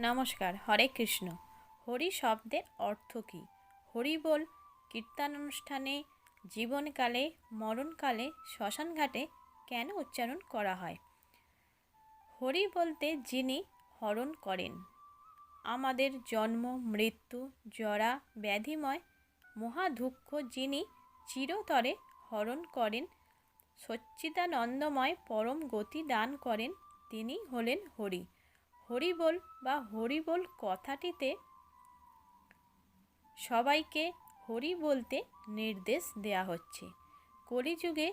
নমস্কার, হরে কৃষ্ণ। হরি শব্দের অর্থ কী? হরি বল কীর্তনানুষ্ঠানে, জীবনকালে, মরণকালে, শ্মশানঘাটে কেন উচ্চারণ করা হয়? হরি বলতে যিনি হরণ করেন। আমাদের জন্ম, মৃত্যু, জরা, ব্যাধিময় মহা দুঃখ যিনি চিরতরে হরণ করেন, সচ্চিদানন্দময় পরম গতি দান করেন, তিনি হলেন হরি। হরিবোল বা হরিবোল কথাটিতে সবাইকে হরি বলতে নির্দেশ দেয়া হচ্ছে। কলিযুগে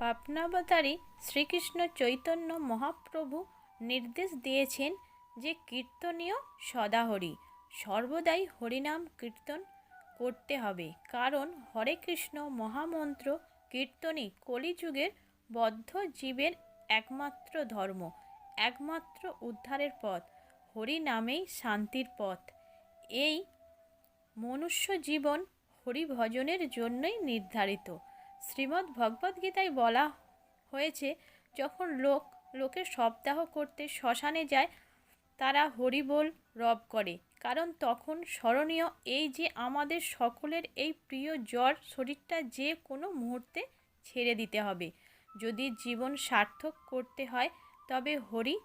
পাপনাবতারী শ্রীকৃষ্ণ চৈতন্য মহাপ্রভু নির্দেশ দিয়েছেন যে কীর্তনীয় সদাহরি, সর্বদাই হরিনাম কীর্তন করতে হবে। কারণ হরে কৃষ্ণ মহামন্ত্র কীর্তনই কলিযুগের বদ্ধ জীবের একমাত্র ধর্ম। একমাত্র উদ্ধারের পথ, হরি নামেই শান্তির পথ। এই মনুষ্য জীবন হরি ভজনের জন্যই নির্ধারিত। শ্রীমদ্ ভগবদ্গীতায় বলা হয়েছে, যখন লোক লোকের সপ্তাহ করতে শ্মশানে যায়, তারা হরিবোল রব করে। কারণ তখন স্মরণীয় এই যে আমাদের সকলের এই প্রিয় জ্বর শরীরটা যে কোনো মুহূর্তে ছেড়ে দিতে হবে। যদি জীবন সার্থক করতে হয় তবে হরি,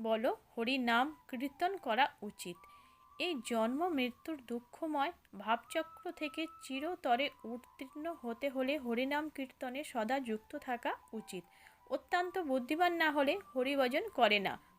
বলো, হরি নাম কীর্তন করা উচিত। এই জন্ম মৃত্যুর দুঃখময় ভাবচক্র থেকে চিরতরে উত্তীর্ণ হতে হলে হরিনাম কীর্তনে সদা যুক্ত থাকা উচিত। অত্যন্ত বুদ্ধিমান না হলে হরিভজন করে না।